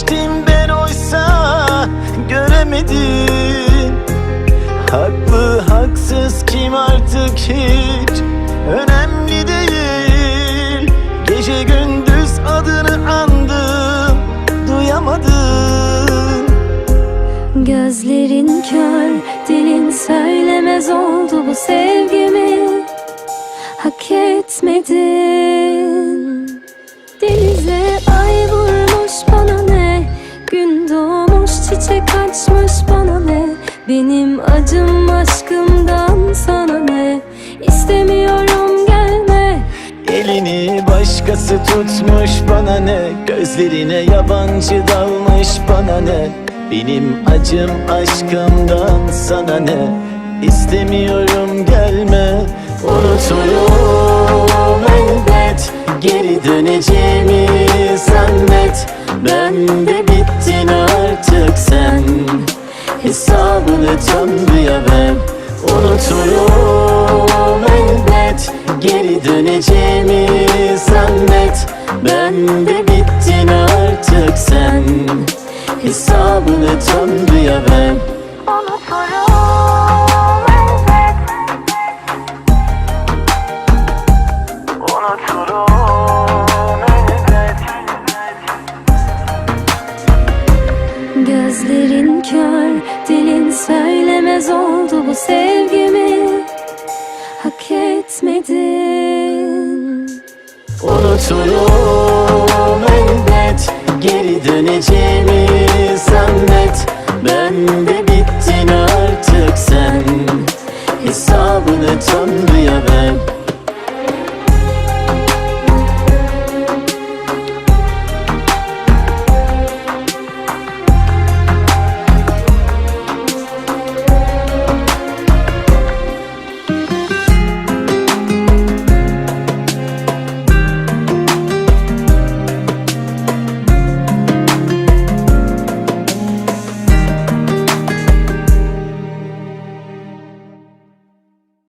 sevmiştim ben oysa Göremedim. Haklı haksız kim artık hiç? Önemli değil. Gece gündüz adını andım Duyamadım. Gözlerin kör, dilin söylemez oldu bu sevgimi. Hak etmedin. Denize Benim acım aşkımdan sana ne? İstemiyorum gelme. Elini başkası tutmuş bana ne? Gözlerine yabancı dalmış bana ne? Benim acım aşkımdan sana ne? İstemiyorum gelme. Unuturum Tanrı'ya ver Unuturum. Elbet Geri döneceğimi zannet. Ben de bittin artık sen. Hesabını Tanrı'ya ver Unuturum söylemez oldu bu sevgimi. Hak etmedin. Unuturum elbet. Geri döneceğimi zannet. Ben de bittin artık sen. Hesabını Tanrı'ya ver